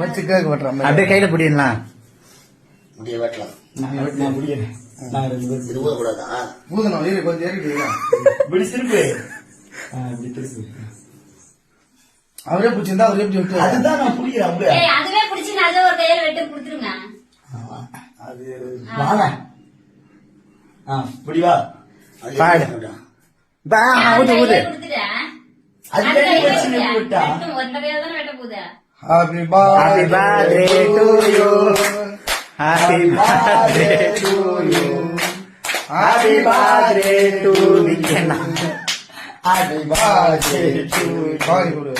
வச்சு கேட்க வெட்டுறான் அப்படியே கையில பிடிக்கலாம் முடிய வெட்டலாம். நான் பேரும் இது ஊதக்கூடாதா? பூதனம் இரு கொஞ்சம் ஏறிட்டு இப்படி திருப்பு ஆ, இப்படி திருப்பு அவரே பிடிச்சிருந்தா அவரே பிடிச்சி விட்டு அதுதான் நான் பிடிக்கிறேன் அப்படியே. ஏய் அதுவே பிடிச்சி நல்ல ஒரு கையில வெட்டு கொடுத்துருங்க. ஆமா. அது வாங்க ஆ இப்படி வா. அது பாடு. ஊது ஊது. Happy to you. Happy birthday to you. Happy birthday to நிக்கண்ணா. Happy birthday to you. பாணி கொடு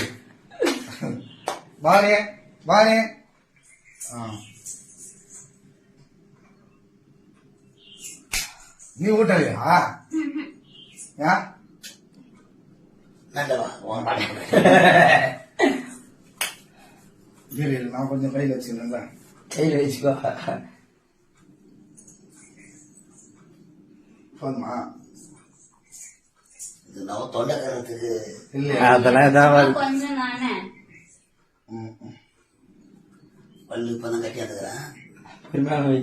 பாணி ஆ. நீ ஊட்டலையா யா நான் கொஞ்சம் கையில் வச்சுக்கிறேன்ல கையில வச்சுக்கோ. போதுமா? இது நம்ம தொண்டைக்காரத்துக்கு அதெல்லாம் ஏதாவது. பல்லு இப்பதான் கட்டியாந்துக்கிறேன் பின்னாடி வை.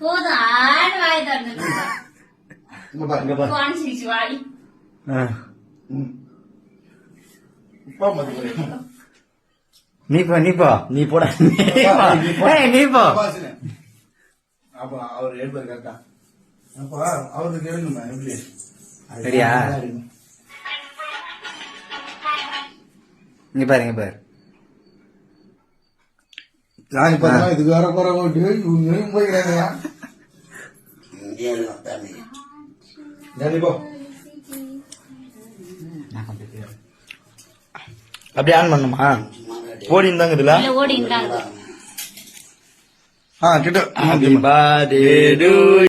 போதும், ஆடு வாயை இப்போ மதிக்கிறேன் நீ போ நீ போ நீ போட நீ போ. அப்ப அவர் எழுப்பாரு கரெக்டா அப்ப அவருக்கு எழுதுமா எப்படி சரியா இங்க பாரு இங்க பாரு நான் இப்ப இதுக்கு வேற குறை ஓட்டு இவங்க போய்க்கிறாங்க அப்படியே ஆன் பண்ணுமா? ஓடின்னு தாங்க இதுல? இல்ல, ஓடின்னு இருக்கு. ஆ கிட்ட.